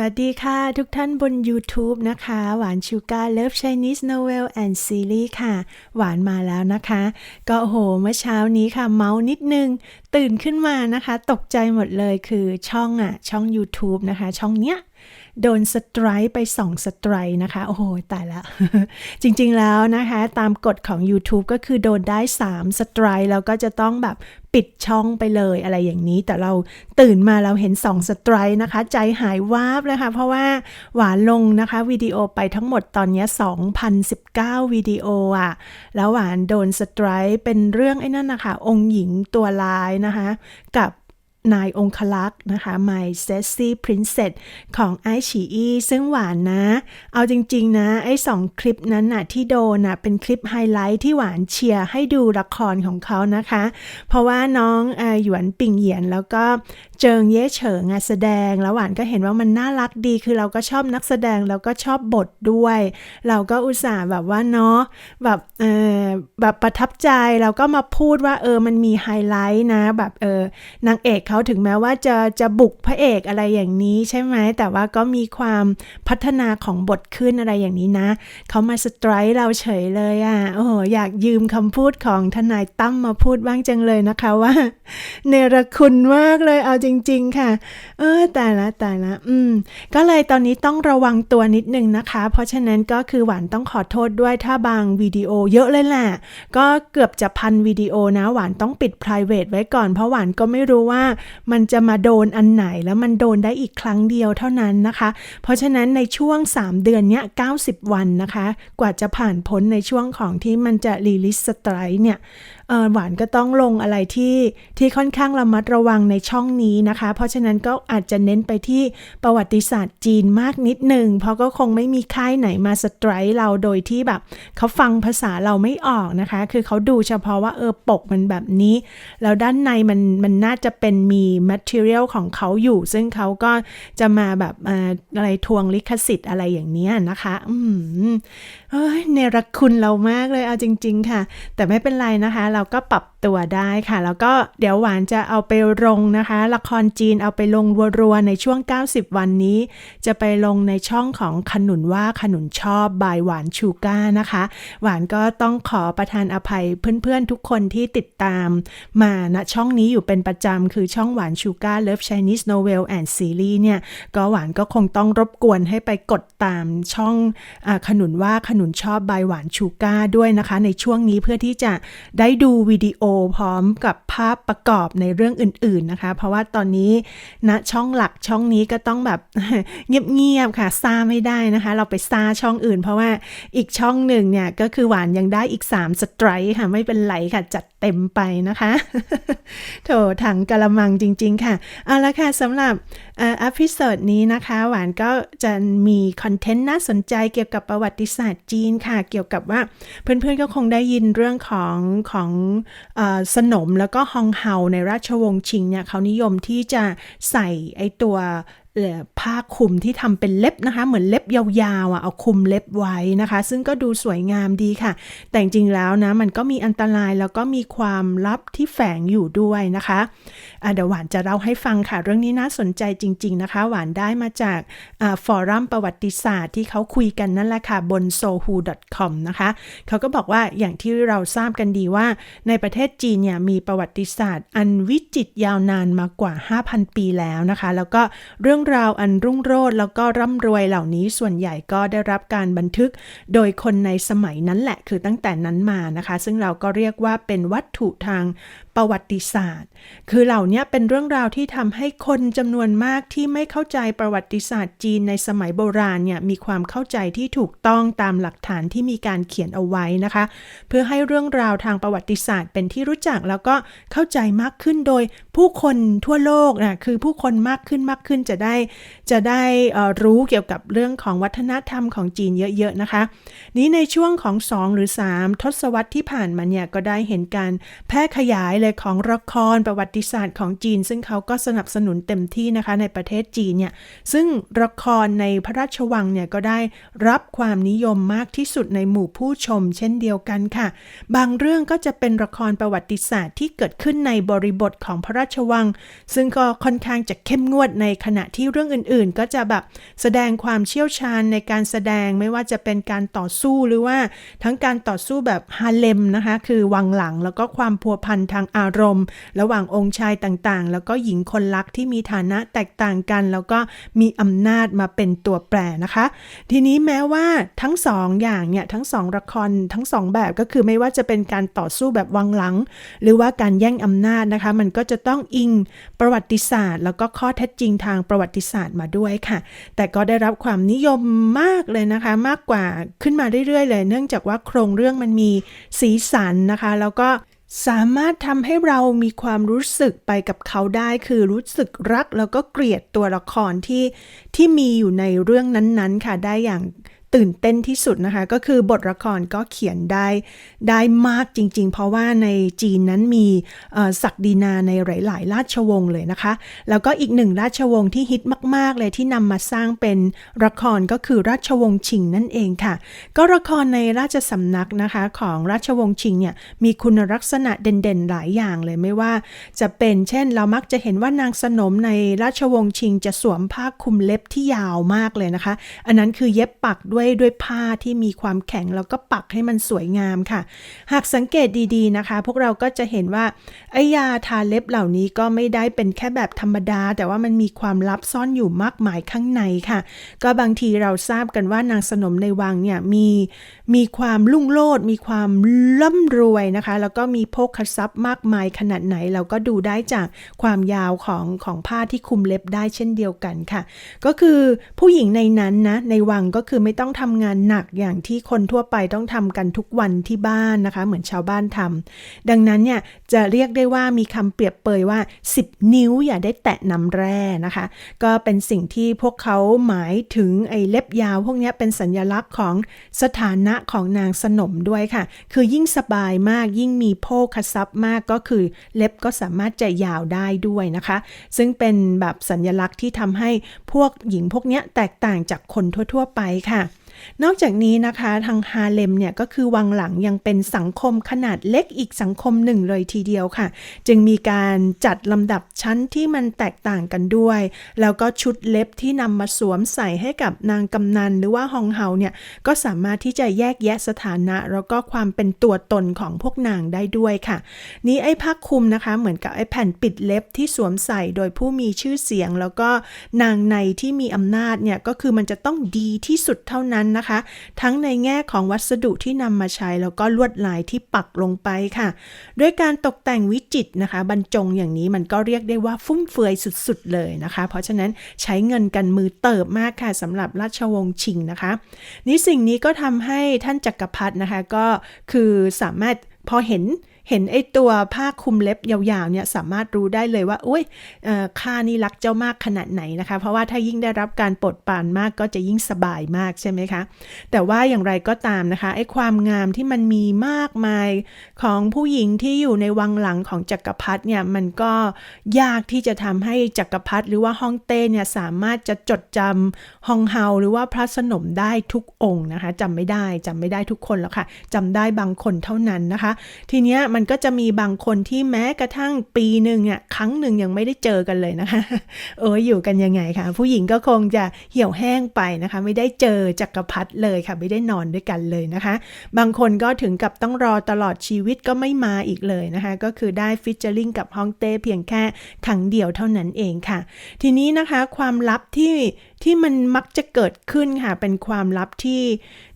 วัสดีค่ะ ทุกท่านบน YouTube นะคะ หวานชูการ Love Chinese Novel and Series ค่ะ หวานมาแล้วนะคะ ก็โหเมื่อเช้านี้ค่ะ เมาส์นิดนึง ตื่นขึ้นมานะคะ ตกใจหมดเลยคือช่องอะช่อง YouTube นะคะ ช่องเนี้ย โดนสไตรค์ไปสองสไตรค์นะคะ โอ้โห ตายละ จริงๆแล้วนะคะ ตามกฎของ YouTube ก็คือโดนได้ 3 สไตรค์แล้วก็จะต้องแบบปิดช่องไปเลยอะไรอย่างนี้ แต่เราตื่นมาเราเห็น 2 สไตรค์นะคะ ใจหายวาบเลยค่ะเพราะว่าหวานลงนะคะวิดีโอไปทั้งหมดตอนนี้ 2,019วิดีโออะ แล้วหวานโดนสไตรค์เป็นเรื่องไอ้นั่นนะคะ องค์หญิงตัวลายนะคะ กับ นายองคลักษ์นะคะ My Sassy Princess ของไอฉีอีซึ่งหวานนะ เอาจริงๆนะ ไอ้สองคลิปนั้นน่ะที่โดนน่ะเป็นคลิปไฮไลท์ที่หวานเชียร์ให้ดูละครของเขานะคะ เพราะว่าน้องอหยวนปิงเหยียนแล้วก็เจิงเย่เฉิงแสดง แล้วหวานก็เห็นว่ามันน่ารักดี คือเราก็ชอบนักแสดงแล้วก็ชอบบทด้วย เราก็อุตส่าห์แบบว่าเนาะแบบเออแบบประทับใจเราก็มาพูดว่าเออมันมีไฮไลท์นะแบบเออนางเอกเขาถึงแม้ว่าจะจะบุกพระเอกอะไรอย่างนี้ใช่ไหมแต่ว่าก็มีความพัฒนาของบทขึ้นอะไรอย่างนี้นะ เขามาสไตร์เราเฉยเลยอะ่ะโอ้โหอยากยืมคำพูดของทนายตั้มมาพูดบ้างจังเลยนะคะว่าเนรคุณมากเลยเอาจริง ๆ ค่ะ เออแต่ละแต่ละอืม ก็เลยตอนนี้ต้องระวังตัวนิดนึงนะคะ เพราะฉะนั้นก็คือหวานต้องขอโทษด้วยถ้าบางวิดีโอเยอะเลยแหละก็เกือบจะพันวิดีโอนะ หวานต้องปิด private ไว้ก่อน เพราะหวานก็ไม่รู้ว่ามันจะมาโดนอันไหนแล้วมันโดนได้อีกครั้งเดียวเท่านั้นนะคะ เพราะฉะนั้นในช่วง 3 เดือนเนี้ย90 วันนะคะ กว่าจะผ่านพ้นในช่วงของที่มันจะรีลิสสไตร์เนี่ยหวานก็ต้องลงอะไรที่ที่ค่อนข้างระมัดระวังในช่องนี้นะคะ เพราะฉะนั้นก็อาจจะเน้นไปที่ประวัติศาสตร์จีนมากนิดหนึ่ง เพราะก็คงไม่มีค่ายไหนมาสไตร์เราโดยที่แบบเขาฟังภาษาเราไม่ออกนะคะ คือเขาดูเฉพาะว่าเออปกมันแบบนี้ แล้วด้านในมันมันน่าจะเป็นมี material ของเขาอยู่ ซึ่งเขาก็จะมาแบบเอ่ออะไรทวงลิขสิทธิ์อะไรอย่างเนี้ยนะคะอืม เอ้ยเนรคุณเรามากเลยเอาจริง ๆ ค่ะ แต่ไม่เป็นไรนะคะ เราก็ปรับตัวได้ค่ะ แล้วก็เดี๋ยวหวานจะเอาไปลงนะคะ ละครจีนเอาไปลงรัวๆในช่วง 90 วันนี้ จะไปลงในช่องของขนุนว่าขนุนชอบบายหวานชูก้านะคะ หวานก็ต้องขอประทานอภัยเพื่อนๆทุกคนที่ติดตาม มาณช่องนี้อยู่เป็นประจำคือช่องหวานชูก้า Love Chinese Novel and Series เนี่ยก็หวานก็คงต้องรบกวนให้ไปกดตามช่องอขนุนว่าขนุนชอบใบหวานชูก้าด้วยนะคะ ในช่วงนี้เพื่อที่จะได้ดูวิดีโอพร้อมกับภาพประกอบในเรื่องอื่นๆนะคะ เพราะว่าตอนนี้ณช่องหลักช่องนี้ก็ต้องแบบเงียบๆค่ะซาไม่ได้นะคะ เราไปซาช่องอื่น เพราะว่าอีกช่องหนึ่งเนี่ยก็คือหวานยังได้อีก 3 สไตร์ค่ะ ไม่เป็นไรค่ะจัดเต็มไปนะคะ โถถังกะละมังจริง ๆ ค่ะ เอาละค่ะสำหรับเอ่อพิโซดนี้นะคะ หวานก็จะมีคอนเทนต์น่าสนใจเกี่ยวกับประวัติศาสตร์จีนค่ะ เกี่ยวกับว่าเพื่อนๆก็คงได้ยินเรื่องของของอสนมแล้วก็ฮองเฮาในราชวงศ์ชิงเนี่ยเขานิยมที่จะใส่ไอตัว ผ้าคลุมที่ทำเป็นเล็บนะคะ เหมือนเล็บยาวๆอะเอาคลุมเล็บไว้นะคะ ซึ่งก็ดูสวยงามดีค่ะ แต่จริงๆแล้วนะมันก็มีอันตรายแล้วก็มีความลับที่แฝงอยู่ด้วยนะคะอะเดี๋ยวหวานจะเล่าให้ฟังค่ะ เรื่องนี้น่าสนใจจริง ๆนะคะ หวานได้มาจากอ่าฟอรัมประวัติศาสตร์ที่เขาคุยกันนั่นแหละค่ะบน sohu.com นะคะเขาก็บอกว่าอย่างที่เราทราบกันดีว่า ในประเทศจีนเนี่ยมีประวัติศาสตร์ อันวิจิตรยาวนานมากว่า 5,000 ปีแล้วนะคะ แล้วก็เรื่องราวอันรุ่งโรจน์แล้วก็ร่ำรวยเหล่านี้ส่วนใหญ่ก็ได้รับการบันทึก โดยคนในสมัยนั้นแหละคือตั้งแต่นั้นมานะคะ ซึ่งเราก็เรียกว่าเป็นวัตถุทางประวัติศาสตร์ คือเหล่านี้เป็นเรื่องราวที่ทำให้คนจำนวนมากที่ไม่เข้าใจประวัติศาสตร์จีนในสมัยโบราณเนี่ยมีความเข้าใจที่ถูกต้องตามหลักฐานที่มีการเขียนเอาไว้นะคะ เพื่อให้เรื่องราวทางประวัติศาสตร์ เป็นที่รู้จักแล้วก็เข้าใจมากขึ้นโดยผู้คนทั่วโลกนะคือผู้คนมากขึ้นมากขึ้นจะได้ จะได้รู้เกี่ยวกับเรื่องของวัฒนธรรมของจีนเยอะๆนะคะ นี้ในช่วงของ 2 หรือ 3 ทศวรรษที่ผ่านมาเนี่ยก็ได้เห็นการแพร่ขยายเลยของละครประวัติศาสตร์ของจีน ซึ่งเขาก็สนับสนุนเต็มที่นะคะในประเทศจีนเนี่ยซึ่งละครในพระราชวังเนี่ยก็ได้รับความนิยมมากที่สุดในหมู่ผู้ชม เช่นเดียวกันค่ะ บางเรื่องก็จะเป็นละครประวัติศาสตร์ที่เกิดขึ้นในบริบทของพระราชวัง ซึ่งก็ค่อนข้างจะเข้มงวดในขณะที่ที่เรื่องอื่นๆ ก็จะแบบแสดงความเชี่ยวชาญในการแสดงไม่ว่าจะเป็นการต่อสู้หรือว่าทั้งการต่อสู้แบบฮาเลมนะคะ คือวังหลังแล้วก็ความพัวพันทางอารมณ์ ระหว่างองค์ชายต่างๆ แล้วก็หญิงคนรักที่มีฐานะแตกต่างกัน แล้วก็มีอำนาจมาเป็นตัวแปรนะคะ ทีนี้แม้ว่าทั้งสองอย่างเนี่ยทั้งสองละครทั้งสองแบบก็คือไม่ว่าจะเป็นการต่อสู้แบบวังหลัง หรือว่าการแย่งอำนาจนะคะ มันก็จะต้องอิงประวัติศาสตร์ แล้วก็ข้อเท็จจริงทางประวัติศาสตร์มาด้วยค่ะ แต่ก็ได้รับความนิยมมากเลยนะคะ มากกว่าขึ้นมาเรื่อยๆเลย เนื่องจากว่าโครงเรื่องมันมีสีสันนะคะ แล้วก็ สามารถทำให้เรามีความรู้สึกไปกับเขาได้ คือรู้สึกรักแล้วก็เกลียดตัวละครที่ที่มีอยู่ในเรื่องนั้นๆ ค่ะได้อย่าง ตื่นเต้นที่สุดนะคะ ก็คือบทละครก็เขียนได้ได้มากจริง ๆ เพราะว่าในจีนนั้นมีศักดินาในหลาย ๆ ราชวงศ์เลยนะคะ แล้วก็อีกหนึ่งราชวงศ์ที่ฮิตมาก ๆ เลยที่นำมาสร้างเป็นละครก็คือราชวงศ์ชิงนั่นเองค่ะ ก็ละครในราชสำนักนะคะของราชวงศ์ชิงเนี่ยมีคุณลักษณะเด่น ๆ หลายอย่างเลยไม่ว่า จะเป็นเช่นเรามักจะเห็นว่านางสนมในราชวงศ์ชิง จะสวมผ้าคลุมเล็บที่ยาวมากเลยนะคะ อันนั้นคือเย็บปักด้วยด้วยด้วยผ้าที่มีความแข็งแล้วก็ปักให้มันสวยงามค่ะ หากสังเกตดีๆนะคะ พวกเราก็จะเห็นว่าไอยาทาเล็บเหล่านี้ก็ไม่ได้เป็นแค่แบบธรรมดา แต่ว่ามันมีความลับซ่อนอยู่มากมายข้างในค่ะ ก็บางทีเราทราบกันว่านางสนมในวังเนี่ยมีมีความลุ่งโลดมีความร่ำรวยนะคะ แล้วก็มีโภคทรัพย์มากมายขนาดไหน เราก็ดูได้จากความยาวของของผ้าที่คุมเล็บได้เช่นเดียวกันค่ะ ก็คือผู้หญิงในนั้นนะในวังก็คือไม่ต้องทำงานหนักอย่างที่คนทั่วไปต้องทำกันทุกวันที่บ้านนะคะ เหมือนชาวบ้านทำดังนั้นเนี่ยจะเรียกได้ว่ามีคำเปรียบเปยว่า 10 นิ้วอย่าได้แตะน้ำแร่นะคะ ก็เป็นสิ่งที่พวกเขาหมายถึงไอ้เล็บยาว พวกนี้เป็นสัญลักษณ์ของสถานะของนางสนมด้วยค่ะ คือยิ่งสบายมากยิ่งมีโภคทรัพย์มากก็คือเล็บก็สามารถจะยาวได้ด้วยนะคะ ซึ่งเป็นแบบสัญลักษณ์ที่ทำให้พวกหญิงพวกนี้แตกต่างจากคนทั่ว ๆ ไปค่ะ นอกจากนี้นะคะทางฮาเลมเนี่ยก็คือวังหลังยังเป็นสังคมขนาดเล็กอีกสังคมหนึ่งเลยทีเดียวค่ะ จึงมีการจัดลำดับชั้นที่มันแตกต่างกันด้วย แล้วก็ชุดเล็บที่นำมาสวมใส่ให้กับนางกำนันหรือว่าฮองเฮาเนี่ยก็สามารถที่จะแยกแยะสถานะ แล้วก็ความเป็นตัวตนของพวกนางได้ด้วยค่ะ นี้ไอ้ผ้าคลุมนะคะ เหมือนกับไอ้แผ่นปิดเล็บที่สวมใส่โดยผู้มีชื่อเสียง แล้วก็นางในที่มีอำนาจเนี่ยก็คือมันจะต้องดีที่สุดเท่านั้นนะคะ ทั้งในแง่ของวัสดุที่นำมาใช้แล้วก็ลวดลายที่ปักลงไปค่ะ ด้วยการตกแต่งวิจิตนะคะ บรรจงอย่างนี้มันก็เรียกได้ว่าฟุ่มเฟือยสุดๆเลยนะคะ เพราะฉะนั้นใช้เงินกันมือเติบมากค่ะสำหรับราชวงศ์ชิงนะคะ นี่สิ่งนี้ก็ทำให้ท่านจักรพรรดินะคะก็คือสามารถพอเห็น เห็นไอ้ตัวผ้าคลุมเล็บยาวๆเนี่ยสามารถรู้ได้เลยว่าอุ้ยข้านี่รักเจ้ามากขนาดไหนนะคะ เพราะว่าถ้ายิ่งได้รับการปลดปานมากก็จะยิ่งสบายมากใช่ไหมคะ แต่ว่าอย่างไรก็ตามนะคะไอ้ความงามที่มันมีมากมายของผู้หญิงที่อยู่ในวังหลังของจักรพรรดิเนี่ยมันก็ยากที่จะทำให้จักรพรรดิหรือว่าฮ่องเต้เนี่ยสามารถจะจดจำฮองเฮาหรือว่าพระสนมได้ทุกองค์นะคะจำไม่ได้จำไม่ได้ทุกคนแล้วค่ะจำได้บางคนเท่านั้นนะคะ ทีเนี้ยมันก็จะมีบางคนที่แม้กระทั่งปีหนึ่งอะครั้งหนึ่งยังไม่ได้เจอกันเลยนะคะ เอออยู่กันยังไงคะผู้หญิงก็คงจะเหี่ยวแห้งไปนะคะ ไม่ได้เจอจักรพรรดิเลยค่ะ ไม่ได้นอนด้วยกันเลยนะคะ บางคนก็ถึงกับต้องรอตลอดชีวิตก็ไม่มาอีกเลยนะคะ ก็คือได้ฟิชเจอร์ลิงกับฮองเต้เพียงแค่ครั้งเดียวเท่านั้นเองค่ะ ทีนี้นะคะความลับที่ที่มันมักจะเกิดขึ้นค่ะ เป็นความลับที่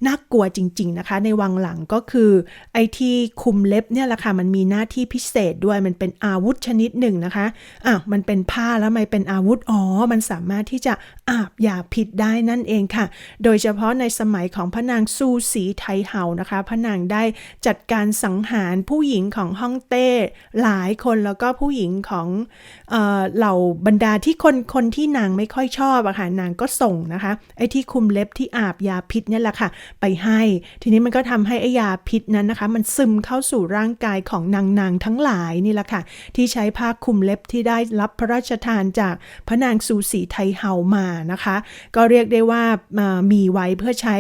น่ากลัวจริง ๆนะคะ ในวังหลังก็คือไอที่คุมเล็บเนี่ยแหละค่ะมันมีหน้าที่พิเศษด้วยมันเป็นอาวุธชนิดหนึ่งนะคะอะมันเป็นผ้าแล้วมันเป็นอาวุธอ๋อมันสามารถที่จะอาบยาพิษได้นั่นเองค่ะ โดยเฉพาะในสมัยของพระนางซูสีไทเฮานะคะ พระนางได้จัดการสังหารผู้หญิงของฮ่องเต้หลายคนแล้วก็ผู้หญิงของเอ่อเหล่าบรรดาที่คนคนที่นางไม่ค่อยชอบอะค่ะนางก็ส่งนะคะไอ้ที่คุมเล็บที่อาบยาพิษนี่แหละค่ะ ไปให้ ทีนี้มันก็ทำให้ไอ้ยาพิษนั้นนะคะ มันซึมเข้าสู่ร่างกายายของนางนางทั้งหลายนี่แหละค่ะ ที่ใช้ผ้าคลุมเล็บที่ได้รับพระราชทานจากพระนางซูสีไทเฮามานะคะ ก็เรียกได้ว่ามีไว้เพื่อใช้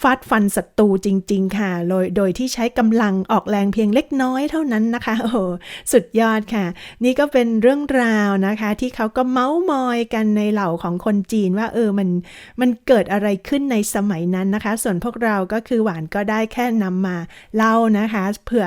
ฟาดฟันศัตรูจริง ๆ ค่ะ โดยโดยที่ใช้กำลังออกแรงเพียงเล็กน้อยเท่านั้นนะคะโอ้โหสุดยอดค่ะ นี่ก็เป็นเรื่องราวนะคะ ที่เขาก็เมาส์มอยกันในเหล่าของคนจีนว่าเออมันมันเกิดอะไรขึ้นในสมัยนั้นนะคะ ส่วนพวกเราก็คือหวานก็ได้แค่นำมาเล่านะคะ เผื่อ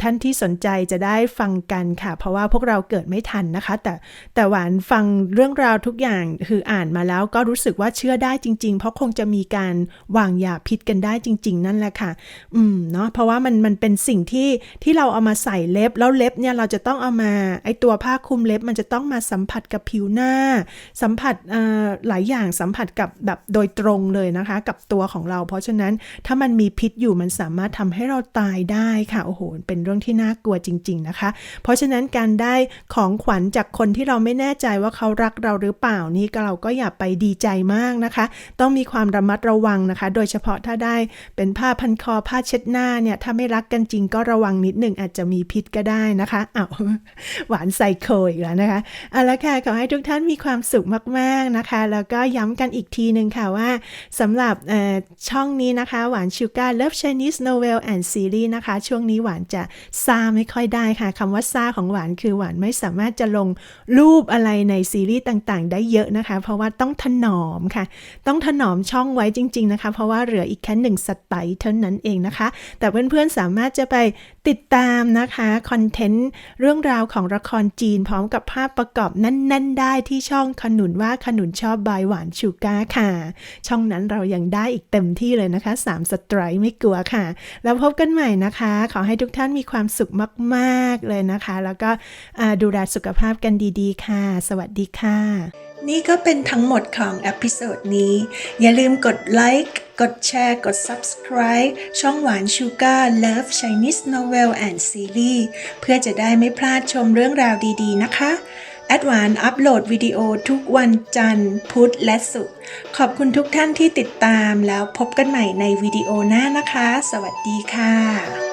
ท่านที่สนใจจะได้ฟังกันค่ะ เพราะว่าพวกเราเกิดไม่ทันนะคะ แต่แต่หวานฟังเรื่องราวทุกอย่างคืออ่านมาแล้วก็รู้สึกว่าเชื่อได้จริง ๆ เพราะคงจะมีการวางยาพิษกันได้จริง ๆ นั่นแหละค่ะ อืมเนาะเพราะว่ามันมันเป็นสิ่งที่ที่เราเอามาใส่เล็บ แล้วเล็บเนี่ยเราจะต้องเอามาไอตัวผ้าคลุมเล็บ มันจะต้องมาสัมผัสกับผิวหน้า สัมผัสอ่อหลายอย่างสัมผัสกับแบบโดยตรงเลยนะคะ กับตัวของเรา เพราะฉะนั้นถ้ามันมีพิษอยู่มันสามารถทำให้เราตายได้ค่ะโอ้โหเป็นเรื่องที่น่ากลัวจริง ๆนะคะ เพราะฉะนั้นการได้ของขวัญจากคนที่เราไม่แน่ใจว่าเขารักเราหรือเปล่านี่ก็เราก็อย่าไปดีใจมากนะคะ ต้องมีความระมัดระวังนะคะ โดยเฉพาะถ้าได้เป็นผ้าพันคอผ้าเช็ดหน้าเนี่ยถ้าไม่รักกันจริงก็ระวังนิดหนึ่งอาจจะมีพิษก็ได้นะคะอ้าวหวานใส่โคอีกแล้วนะคะเอาละค่ะขอให้ทุกท่านมีความสุขมากๆนะคะ แล้วก็ย้ำกันอีกทีหนึ่งค่ะว่าสำหรับช่องนี้นะคะ หวานชูการ Love Chinese Novel and Series นะคะ ช่วงนี้หวานจะซาไม่ค่อยได้ค่ะคำว่าซาของหวานคือหวานไม่สามารถจะลงรูปอะไรในซีรีส์ต่างๆ ได้เยอะนะคะ เพราะว่าต้องถนอมค่ะ ต้องถนอมช่องไว้จริง ๆนะคะ เพราะว่าเหลืออีกแค่หนึ่งสไตล์เท่านั้นเองนะคะ แต่เพื่อนๆสามารถจะไป ติดตามนะคะคอนเทนต์เรื่องราวของละครจีนพร้อมกับภาพประกอบแน่น ๆ ได้ที่ช่องขนุนว่าขนุนชอบบายหวานชูก้าค่ะ ช่องนั้นเรายังได้อีกเต็มที่เลยนะคะ 3 สไตร์ไม่กลัวค่ะ แล้วพบกันใหม่นะคะ ขอให้ทุกท่านมีความสุขมาก ๆ เลยนะคะ แล้วก็ดูแลสุขภาพกันดี ๆ ค่ะ สวัสดีค่ะ นี่ก็เป็นทั้งหมดของเอพิโซดนี้ อย่าลืมกดไลค์ กดแชร์ กด Subscribe ช่องหวานชูการ์ Love Chinese Novel and Series เพื่อจะได้ไม่พลาดชมเรื่องราวดีๆ นะคะ แอดวานอัปโหลดวิดีโอทุกวันจันทร์ พุธและศุกร์ ขอบคุณทุกท่านที่ติดตามแล้วพบกันใหม่ในวิดีโอหน้านะคะ สวัสดีค่ะ